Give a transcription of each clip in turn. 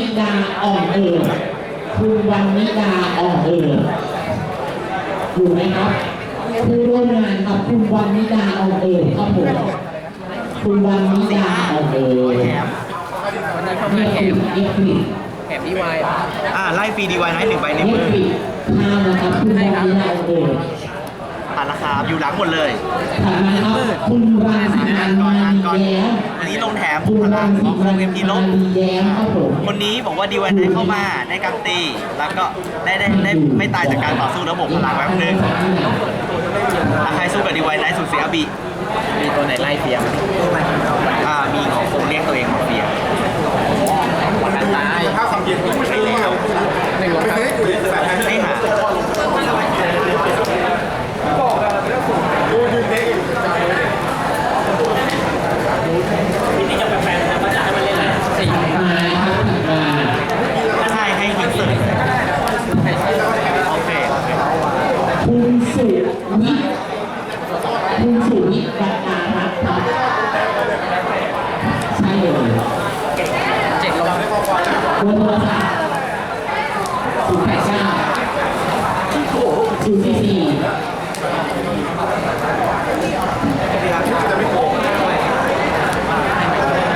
นนิดาอ่อนเอิญคุณวันนิดาอ่อนเอิญอยู่ไหมครับผู้ร่วมงานครับคุณวันนิดาอ่อนเอิญครับผมคุณวันนิดาอ่อนเอิญแถมเอฟริกเอฟริกแถมดีไวอ่าไล่ฟรีดีไว้ไนท์หนึ่งใบในเอมืฟอริกห้านะครับคุณวันนิดาอ่อนเอิญผ่านราคาอยู่หลังหมดเลยถัดมาครับคุณรังสิมันมาลีแย้มอันนี้ลงแถมคุณพรัลังงสิของมันเอ็มพีลมาบลีแย้มครับผมคนนี้บอกว่าดีไว้ไนท์เข้ามาได้การตี แล้วก็ได้ได้ได้ไม่ตายจากการต่อสู้ระบบพลังแป๊บนึงถ้าใครสู้กับดีไว้ไนท์สุดเสียบีมีตัวไหนไล่เฟียมอ่ามีของคงเรียกตัวเองมาเฟียการตายถ้าความเย็นไม่ใช่แล้ว หนึ่งหรอ ไม่ ครับ ใช่กูเลยแบบนั้น ไม่หา ดูยืนเด็ก สี่ มาครับมา ใช่ให้ฮิตเสิร์โอเคโอเค คุณสุวิทย์คุณสุวิทย์ประการรัตน์ครับใช่เลย เจ็ดลง เบอร์โทรศัพท์ศูนย์แปดเก้าศูนย์สี่สี่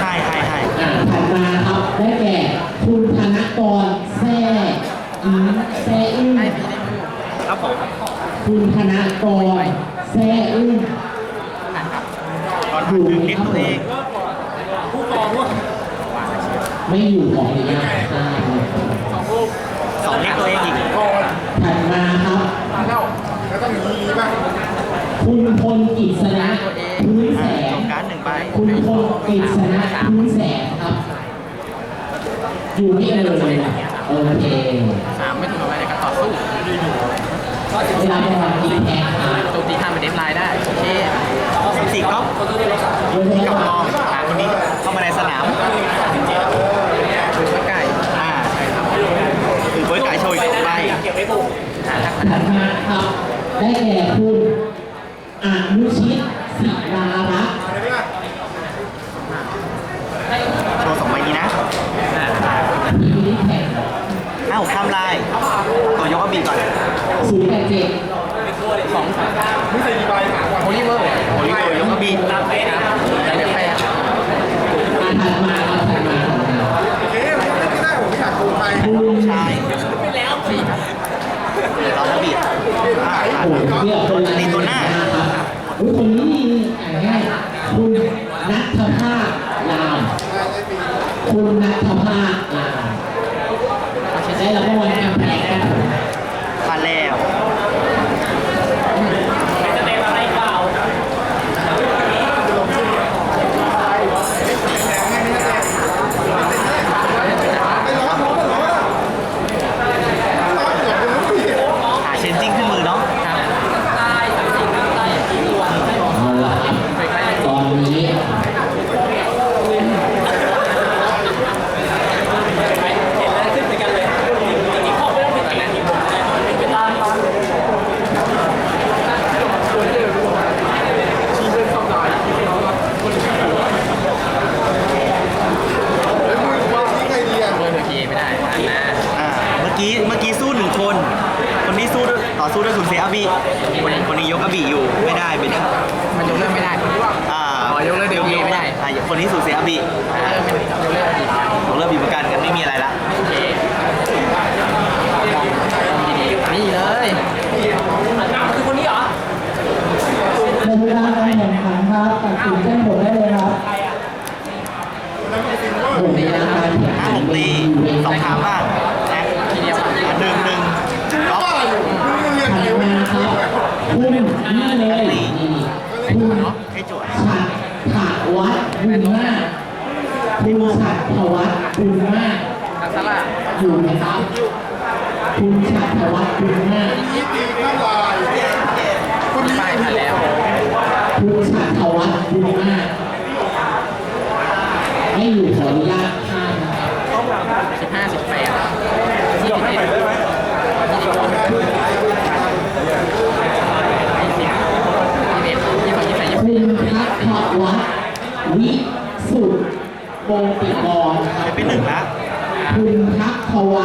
ให้ให้ให้ อ่าถัดมาครับได้แก่คุณธนกรแซ่อิงแซ่อึ้ง ครับผม คุณธนกรแซ่อึ้ง ก่อน ถึงเรียกตัวเองไม่อยู่ของอีกนะอ่าสองเรียกตัวเองอีกถัดมาครับแล้วต้องมีบ้างคุณพลกิษณะพื้นแสอ่าจงบการ์ดหนึ่งใบคุณพลกิษณะพื้นแสงครับ อยู่นี่เลยโอเคสามไม่ถูกเอาไว้ในการต่อสู้เวลาประมาณตีแทงครับโจมตีข้ามเป็นเดฟไลน์ได้โอเค สิบสี่ก๊อฟเวลากับมองอ่าคนนี้เข้ามาในสนามช่วยใกล้อ่าคือเบิร์ดไก่โชว์อีกสองใบหาทักษะถัดมาครับได้แก่คุณอนุชิตศิลารักษ์โชว์สองใบนี้นะทีนี้แข่งอ้าวข้ามลายตัวยกกระบี่ก่อนศูนย์แปดเจ็ดสองไม่ใช่กี่ใบ ถามก่อนโอลิเวอร์โอลิโกยกกระบี่แล้วเดี๋ยวไปอะอาถัดมาครับถัดมาโอเคไม่ได้ผมไม่อยากโกงใครคุณชายสี่ครับเรากระบี่อ่าโอ้โหเรียกคนละตีตัวหน้าครับอุ้ยคนนี้นี่อ่านง่ายคุณนัทภาคลามคุณนัทภาคลามได้รับรางวัลกำแพงครับผมผ่านแล้ว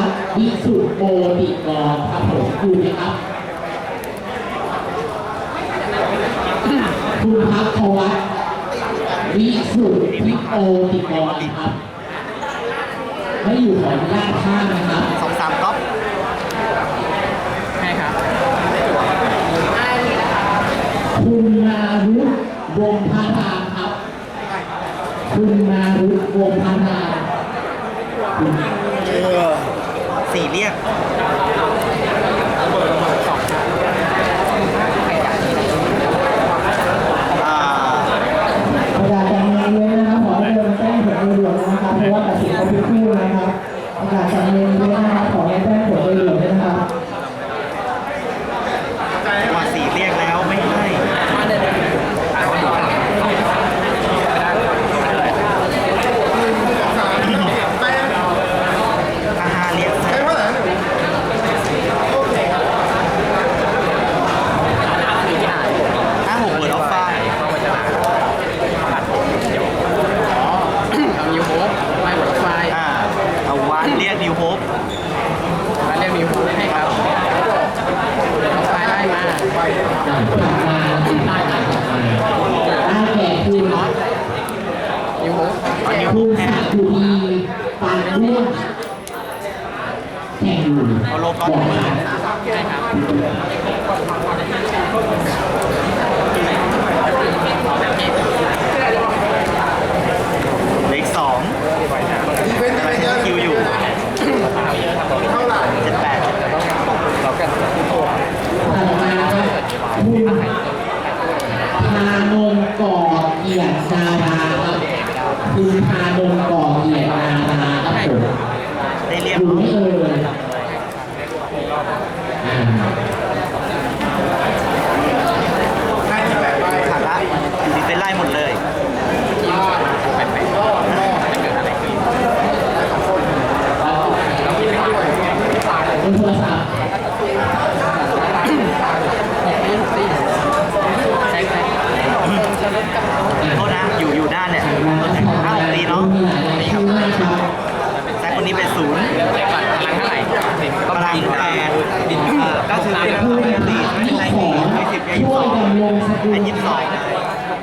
วัฒน์วิสุทธิ์โปติกรครับผมอยู่ไหมครับ คุณพัฒวัฒน์วิสุทธิ์วิโปติกรครับ ไม่อยู่ขออนุญาตข้ามนะครับสองสามก๊อปใช่ครับ คุณนารุตวงศ์พารามครับ คุณนารุตวงศ์พาราม สี่ เรียก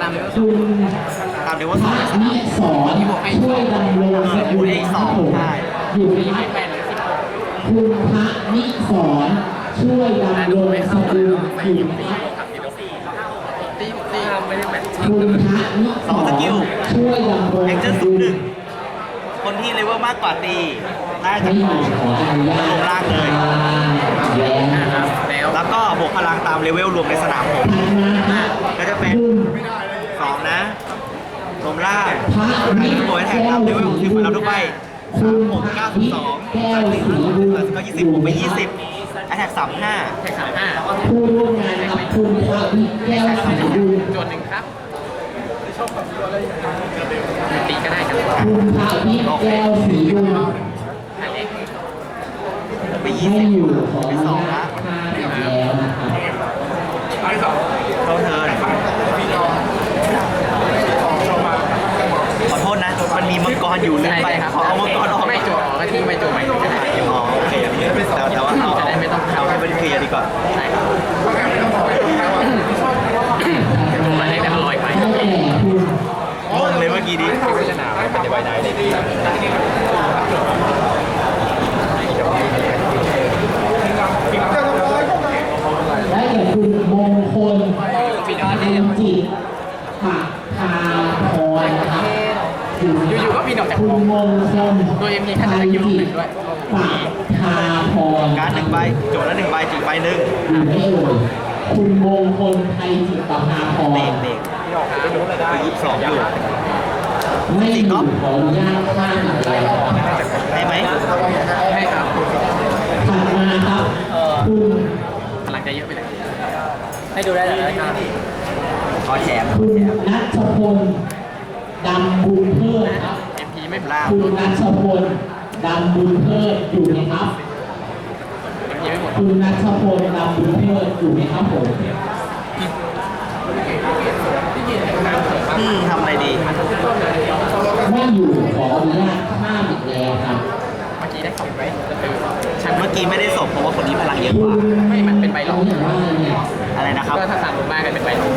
ามเรื่องคุณตามเดี๋ยวว่าสองระนิสอนช่วยดำรงสกุลครับผมอยู่ไหมครับแปดหรือสิบคุณพระนิสอนช่วยดำรงสกุลอยู่ตีตีไม่ได้แปดคุณพระนิสอนช่วยดำรงแองเจิสลศูกุงลหนึ่งคนที่เลเวลมากกว่าตีได้จากอของขออนุญาตลงล่างเลยแล้วครับแล้วแล้วก็บวกพลังตามเลเวลรวมในสนามผม ถัดมาครับก็จะเป็นคุณ องนะรวมล่างพระให้นิทุกตัวแท็กแก้ตามวเลเวลสีของทีมบุญเราทุกใบคุสามณหกพระเก้าสิบนิสองแก้วสี่สีบุญก็ยี่สิบผมไปยี่สิบแอทแท็กสามห้าแท็กสามห้าผู้ร่วมงานครับคุณพระวิแก้วสีบุญจวนหนึ่งครับตีก็ได้ครับคุณพระวิแก้วสีบุญอันเล็กไปยี่ไม่สิบอยู่ขอไปอนุสองญาละตข้ามอีกแล้วนะครับเข้าเทิร์นขอโทษนะ มัน มีมังกรอยู่ลืมไปครับขอเอามังกรออกไม่จั่วออกก็ทิ้งไม่จั่วใหม่ก็ได้อ๋อโอเคแต่แต่ว่าเอาจะได้ไม่ต้องเอาให้เป็นเคลียร์ดีกว่าใช่ครับมาให้แต่ลอยไปได้แก่คุณงงเลยเมื่อกี้นี้จะหนาวมันจะไปเลยได้แก่คุณมงคลปิดอัอันนี้นจิตปะพาพรนะ อยู่อยู่ๆก็บินออกจากคุณมงคลโดยมีแค่สกิลหนึ่งด้วยปะพาพรการ์ดหนึ่งใบโจทย์ละหนึ่งใบจุดใบหนึ่งอยู่ไม่เอ่ยคุณมงคลไทยจิตปะพาพรเบรกเบรกไปยี่สิบสองอยู่ไม่อยู่ขออนุญาตข้ามอีกแล้วได้ไหมให้ครับถัดมาครับคุณพลังจะเยอะไปเลยให้ดูได้เลยครับขอแถมคุณนัชพล ดำบุญเพิ่มครับ เอ็มพีไม่หมดล่างคุณนัชพลดำบุญเพิ่มอยู่ไหมครับ เอ็มพีไม่หมดคุณนัชพลดำบุญเพิ่มอยู่ไหมครับผมอืมทำอะไรดีไม่อยู่ขออนุญาตข้ามอีกแล้วครับ เมื่อกี้ได้สองไว้ก็คือฉันเมื่อกี้ไม่ได้ส่งเพราะว่าคนนี้พลังเยอะกคุว่าณไม่มันเป็นใบหลอกอย่างว่าเนี่ยอะไรนะครับ ก็ถ้าสามลงมากันเป็นใบหลอก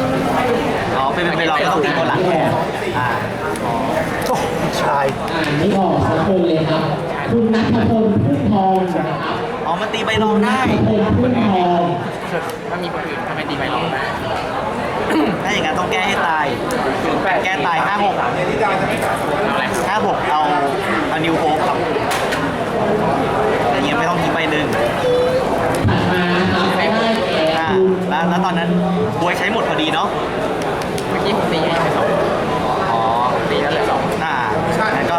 อ๋อ เป็นเป็นเราก็ต้องตีตัวหลังแทนอ่าอ๋อชายอ่านไม่ออกสักคนเลยครับ คุณนัทพลพุ่มทองนะครับอ๋อมันตีใบรองได้นัทพลพุ่มทองถ้ามีคนอื่นทำไมตีใบหลอกได้ถ้าอย่างนั้นต้องแก้ให้ตายแก้ตาย5 6ในนิดาจะไม่กลับเอาอะไร5 6เอาเอานิวโฮครับ แล้วตอนนั้นบวยใช้หมดพอดีเนาะ เมื่อกี้ผมตีให้ไปสองอ๋อตีแล้วเหลือสองอ่าแล้วก็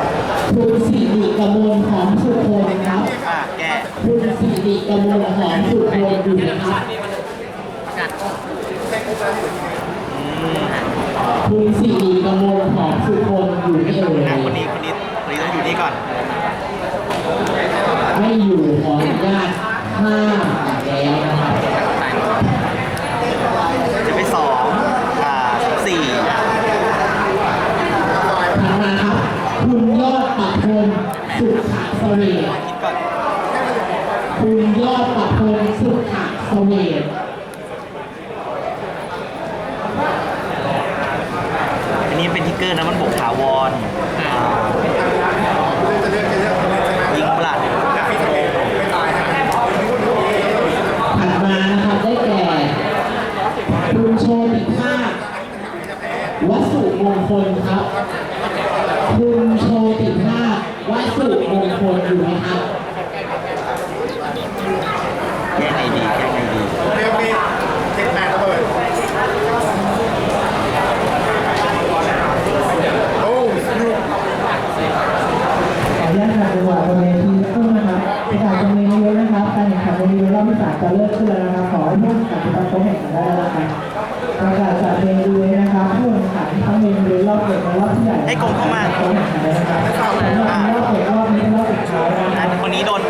คุณสิริกมลหอมสุพลครับอ่าแก้คุณสิริกมลหอมสุพลอยู่นะครับประกาศอืมคุณสิริกมลหอมสุพลอยู่ไม่เอ่ยอะคนนี้คนนี้คนนี้ต้องอยู่นี่ก่อน ไม่อยู่ขออนุญาตห้ามอีกแล้วนะครับ ตาย จะไปสองอ่าสี่ ถัดมาครับ คุณยอดปักพลสุขะเสวต คิดก่อน คุณยอดปักพลสุขะเสวต อันนี้เป็นทิกเกอร์นะมันบวกถาวรอ่า จะเลือกจะเลือกใช่ไหม ยิงปลัด จะฟีตัวเองไม่ตายนะ ถัดมานะครับได้แก่ คุณโชติภาพวัสสุมงคลครับ คุณโชติภาพวัสสุมงคลอยู่ไหมครับ แก้ไงดีแก้ไงดี เรียกมีเจ็ดแปดระเบิดโอ้สนุก ขออนุญาตขัดจังหวะบนเวทีคู่นะครับประกาศจำนวนเยอะนะครับ การแข่งขันบนเวทีรอบที่สามจะเริ่มขึ้นแล้วนะครับ ขอให้ผู้แข่งขันทุกท่านแข่งขันได้แล้วนะครับประกาศจากเวทีเลยนะครับผู้แข่งขันทั้งเวทีรอบเด็กและรอบที่ใหญ่ ให้กลมเข้ามา แข่งขันได้นะครับสำหรับรอบเด็กรอบนี้เป็นรอบสุดท้ายนะค อั รับ นคนนี้โดน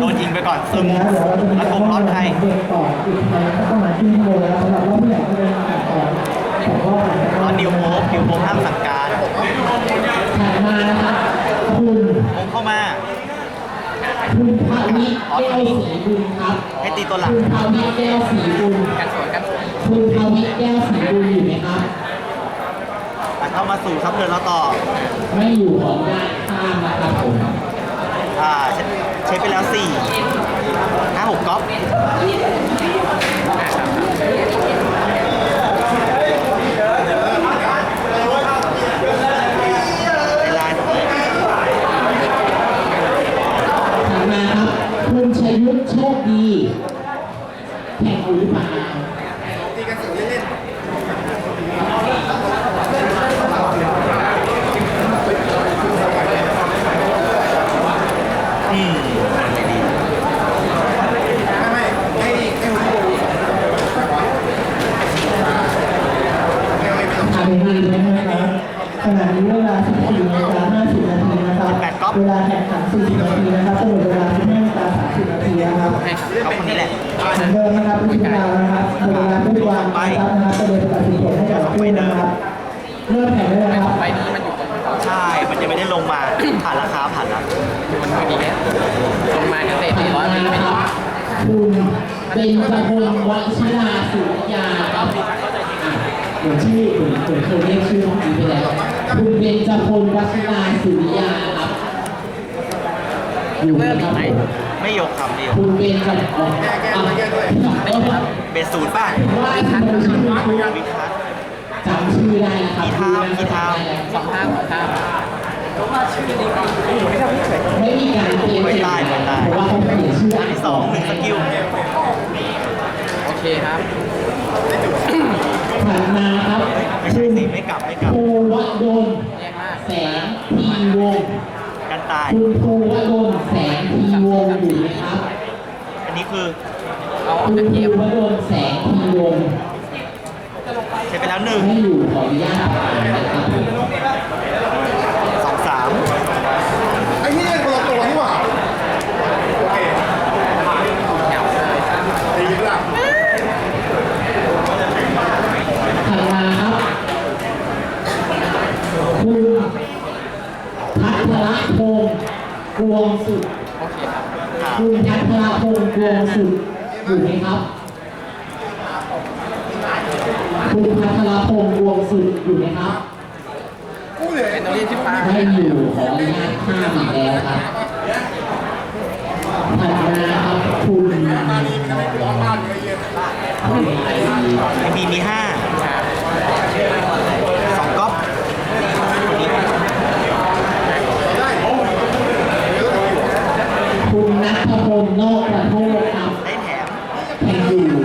โดนยิงไปก่อนซึม แล้วเดี๋ยวเราจะมี แล้ว การ กลม ร้อนใครเด็กต่ออีกภายในสักประมาณครึ่งชั่วโมงแล้วสำหรับรอบที่ใหญ่ก็เป็นการต่อแต่ก็อาจจะอ๋อนิวโฮปนิวโฮปห้ามสั่งการถัดมานะครับคุณโค้งเข้ามา คุณภาวิทย์แก้วศรีบุญครับให้ตีตัวหลัง คุณภาวิทย์แก้วศรีบุญกันสวนกันสวนคุณภาวิทย์แก้วศรีบุญอยู่ไหมครับ ตัดเข้ามาสู่ซับเพลินแล้วต่อ ไม่อยู่ขออนุญาตข้ามนะครับผม อ่าใช้ใช้ไปแล้วสี่ห้าหกก๊อปเวลา ถัดมาครับ คุณชัยยุทธโชคดี แข่งหรือเปล่า ตีกันสูงเล่น อืมไม่ดี ๆไม่ไม่ให้ให้หุ่นโบไม่ ไม่ต้องทำดีนะครับขณะนี้เวลา 14นาฬิกา50นาทีนะครับเวลาแข่งขัน40นาทีนะครับสรุปเวลา15นาฬิกา30นาทีนะครับให้คนนี้แหละเหมือนเดิมนะครับทุกดาวนะครับเวลาทุกวันนะครับนะครับจะเดินตัดสินผลให้กับผู้นะครับเริ่มแข่งได้แล้วนะครับใบนี้มันยู่ตรงไม่ได้ลงมาผ่านราคาผ่านแล้วมันไม่ดีเนี่ลงมากันเตะถัตีดร้อยมามันไม่คดีรับคุณเป็นจพลวชิราสุริยาครับ อะเหมือนชื่อเหมือนเหมือนเคยเรียกชื่อเมื่อกี้ไปแล้วคุณเป็นจพลวชิราสุริยาครับอยู่ไหมครับไม่ยกคำเดียวคุณเป็นจพลแก้แก้ด้วยแก้ด้วยเบสศูนย์ป่ะว่าทำชื่อคุณวิคัสจำชื่อได้นะครับกี่เท้ากี่เท้าสองห้าสองห้าไม่มีการเตรียมเก็บเพราะว่าเขาเขียนชื่ออันที่สองหนึ่งสกิลโอเคครับ ถัดมาครับไม่ใช่สิไม่กลับไม่กลับภูวดลแสงทีวงกันตายคุณภูวดลแสงทีวงอยู่ไหมครับอันนี้คือเอาคุณภูวดลแสงทีวงศ์ใช้ไปแล้วหนึ่งไม่อยู่ขออนุญาตนะครับ สองสาม ไอ้นี่คนละตัวนี่หว่าโอเค เหงาเลย ดีละ ถัดมาครับ คุณพัทรพงศ์ก วงสุดโอเคครับคุณพัทรพงศ์วงสุดอยู่ไหมครับ คุณพัทรพงศ์วงสุดอยู่ไหมครับเหลือเป็นตัวเรียนที่ฟ้าไม่อยู่ขออนุญาตข้ามอีกแล้วครับถัดมาครับคุณมีไมกูร้องบ้านเลยเย็นคุณไอไอบีมีห้าสองก๊อปคนนี้ ได้โอ้ยเดี๋ยวต้องอยู่ คุณนัทพลนอกประโทษครับ ได้แถม แข่งอยู่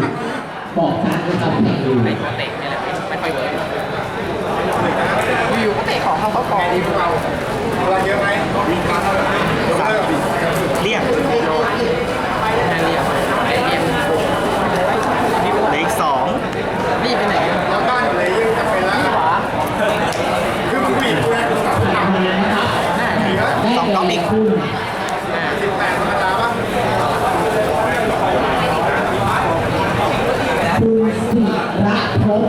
บอกชัดนะครับแข่งอยู่ ในตัวเตะนี่แหละไม่ค่อยเวิร์กอยู่ๆก็เตะ ของเราเขากองดีกว่าอะไรเยอะไหมมีการเท่าไหร่เลิกบิดเรียกนั่นเรียกไอเรียกเหลืออีกสองนี่ไปไหน แล้วบ้านอยู่เลยยังจำเป็นแล้วคือมึงบีบกูนะกูสั่ง ถัดมานะครับ เหลือ ได้แก่คุณ สิบแปดธรรมดาป่ะ คุณศิระภพ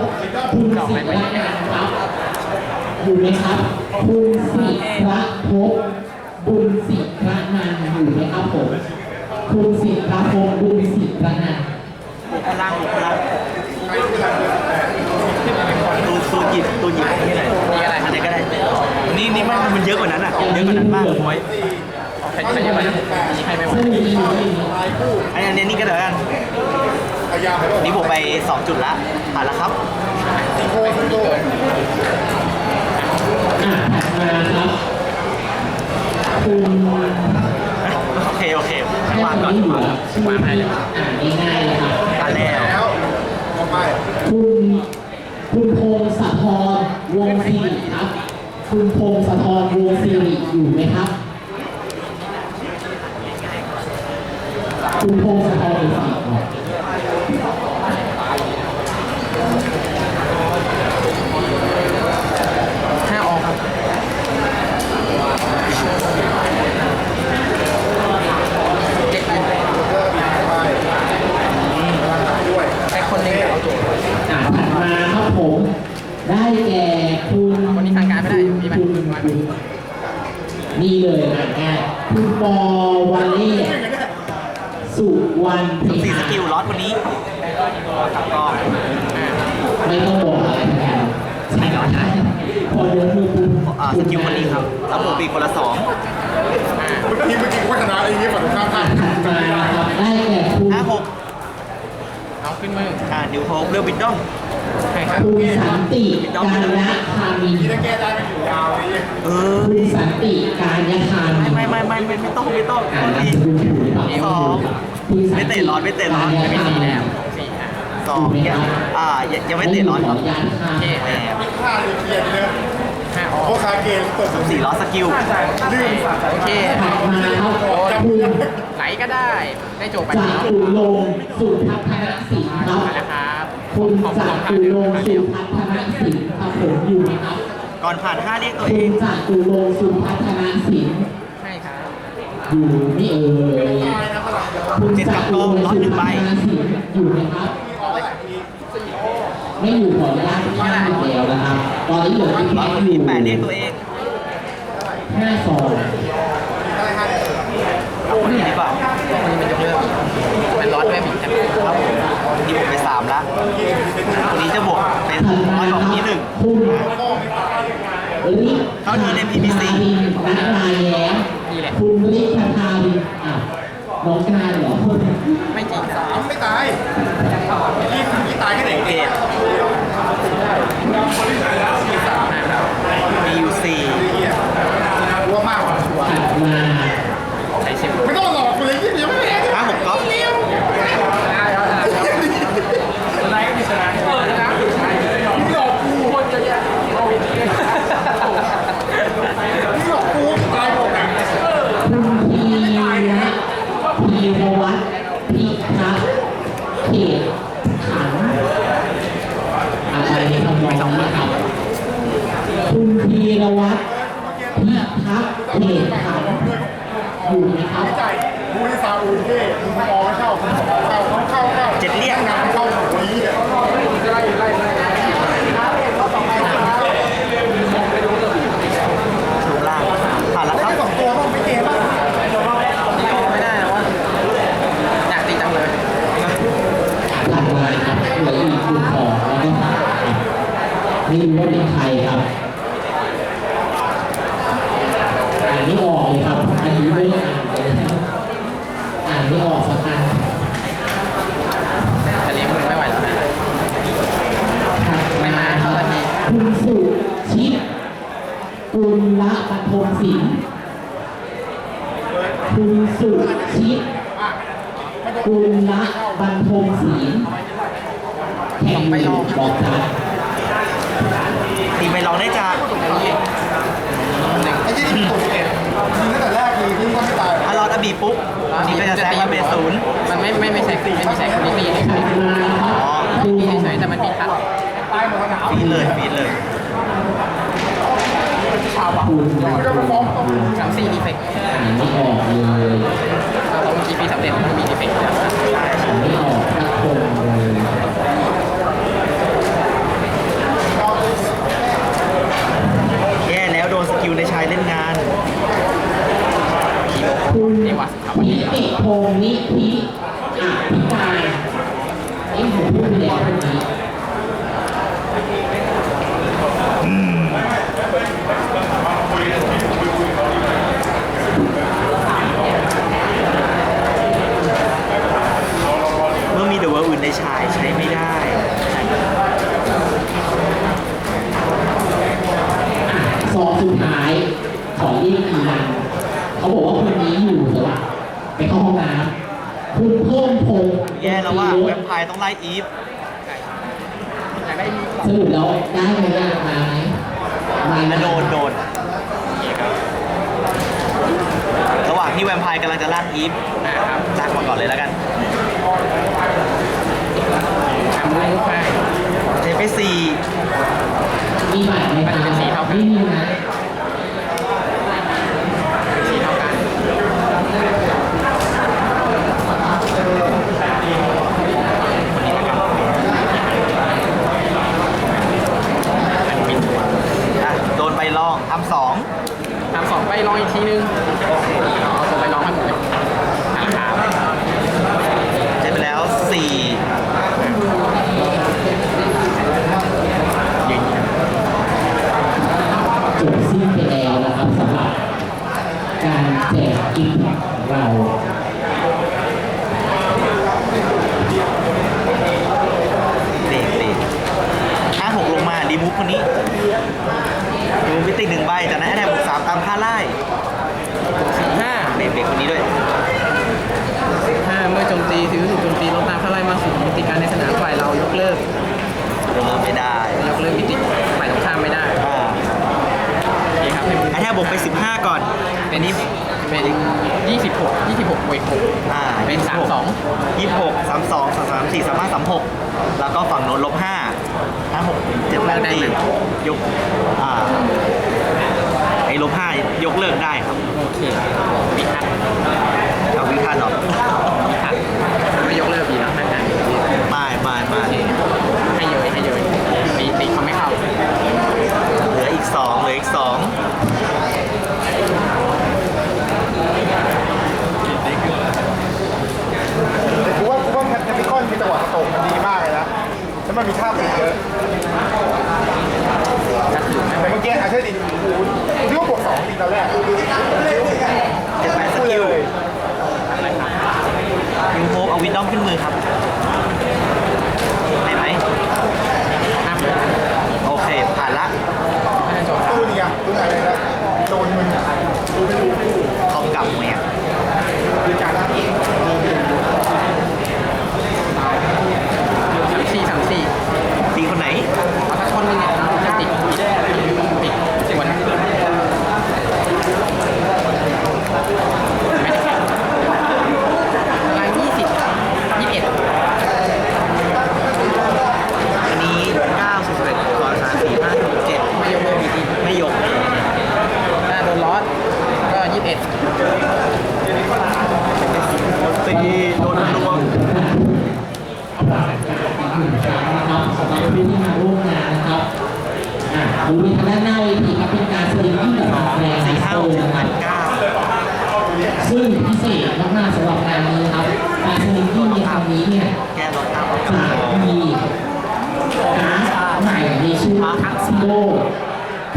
คุณศิระนันท์ครับ อยู่ไหมครับ คุณศิระภพบุญศิระนันท์อยู่ไหมครับผม คุณศิระภพบุญศิระนันท์ บุกพลังบุกพลัง ใครที่รักเลยแต่ ตูนตูนหยิบตูนหยิบนี่อะไร มีอะไร อันไหนก็ได้ นี่นี่มันมันเยอะกว่านั้นอะ เยอะกว่านั้นมากไว้ ใครใครจะมามีใครไม่ไหว ซึ่งมีอยู่ใน ลายคู่ อันนี้นี่ก็เดี๋ยวกัน พยายามไปด้วย นี่บวกไปสอง จุดละผ่านแล้วครับโก้โก้โอเคโอเคแค่วางก่อนนี้อยู่อะชื่อที่อ่านง่ายๆเลยครับผ่านแล้วแล้วต่อไปคุณคุณพงศธรวงศิริครับ คุณพงศธรวงศิริอยู่ไหมครับ คุณพงศธรวงศิริครับ ห้าออกครับเจ็ดยิง เลิกบิดไปด้วย ใครคนหนึงเอาตัว อะถัดมาครับผม ได้แก่คุณ วันนี้ทางการไม่ได้มีไหม คุณคุณนี่เลยอ่านง่ายคุณปอวันเล่สุวรรณเท สี่ส หะ กิลล็อตวันนี้ก็ไม่ต้องบอกอะไรทั้งนั้นใช่ใช่พอเดินมือปุ๊บอ่าสกิลคนนี้ครับแล้วบวกปีกคนละสองเมื่อกี้เมื่อกี้โฆษณาอะไรอย่างเงี้ยฝั่งตรงข้ามข้างถัดมานะครับได้แก่คุณห้าหกเอาขึ้นมืออ่านิวโฮเรือบิดดอมใครครับคุณสันติกายคามินที่ถ้าแก้ได้มันอยู่ยาวเลยเออคุณสันติกายคามินไม่ไม่ไม่ไม่ไม่ต้องไม่ต้องอ่านดีนามสกุลถูกหรือเปล่าสองคุณสัน ไม่เตะร้อนไม่เตะร้อนกายไม่คาสี่มินแล้วสี่อะสองเนี่ยอ่ายังยังไม่เตะร้อนขออนุญาตข้ามโอเคแหมค่าเรียนเลยห้าออกเพราะคาเกมเปิดสี่ล้อสกิลลืมโอเคถัดมาครับคุณไหนก็ได้ได้โจบไปจาแล้วตุรงค์สุทัศนศิลป์ครับมาแล้วครับคุณของจาของตุทางเดิรงนค์มาสุเร็วทัศนศิลป์ครับผมอยู่ไหมครับก่อนผ่านห้าเรียกตัวเอคุณงจาตุรงค์สุทัศนศิลป์ใช่ครับ อยู่นี่เอ่ยคุณจาตุรงค์สุทัศนศิลป์อยู่ไหมครับไม่อยู่ขออนุญาตข้ามอีกแล้วนะครับตอนนี้เหลืออีกร้แค่อยอสี่ยู่แปดเรียกตัวเองห้าซองคนนี้ดีกว่าวันนี้มันยกเลิกเป็นร้อนด้วยมีแคมป์ครับผมนี่บวกไปสามละคนนี้จะบวกเป็นร้อยกว่านี้หนึ่งเขาเธอใน PPC นารินนัทนาย แย้มนี่แหละ คุณฤทธิ์คทาวินอะน้องกายเหรอ ไม่จริงสามไม่ตายยี่ยี่ตายแค่ไหนเกต นี่รู้ว่าเป็นใครครับอ่นไม่ออกเลยครับอายุไม่อ่านเลยอ่านไม่ออกสักอันอันนี้มันไม่ไหวแล้วนะครับไม่มาครับคุณสุชิตกุลละปฐมศิลคุณสุชิตกุลละปฐมศิลแข่งไปบอกจ้า ปีเลยปีเลยชาวบ้านก็ไปฟ้องตรงสามสี่ดีเฟกต์ ห้องน้ำคุณเพิ่มพงแย่แล้วว่าแวมไพร์ต้องไล่อีฟสรุปแล้วได้ไหมได้มาไหมมาโดนโดนระหว่างที่แวมไพร์กำลังจะลากอีฟนะครับลากมาก่อนเลยแล้วกันทำได้ก็ไปเทไปสี่มีบัตรไหมครับไม่มีนะ อีก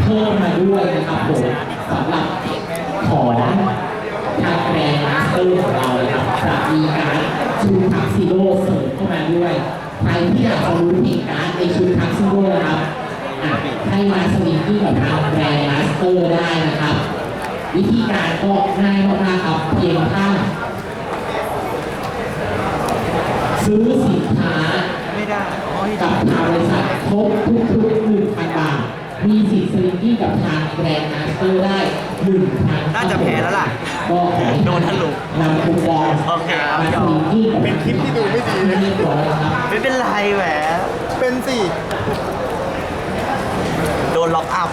เพิ่มมาด้วยนะครับผมสำหรับของทางแบรนด์มาสเตอร์ของเรานะครับจะมีการชูทักซิโร่เสริมเข้ามาด้วยใครที่อยากจะรู้เหตุการณ์ในชุดทักซิโร่นะครับให้มาสนิทที่กับทางแบรนด์มาสเตอร์ได้นะครับ วิธีการก็ง่ายมากๆครับเพียงแค่ซื้อสินค้ากับทางบริษัทครบทุกๆหนึ่ง มีสิทธิ์สลิงกิ้งกับทางแบรนด์มาสเตอร์ได้หนึ่งพันน่าจะแพ้แล้วล่ะ ก็ขอให้โดนทะลุนำคูปองโอเคครับ มาสลิงกิ้งกับเป็นคลิปที่ดูไม่ดีเลยเรียบร้อยแล้วครับ ไม่เป็นไรแหวะเป็นสิโดนล็อกอัพ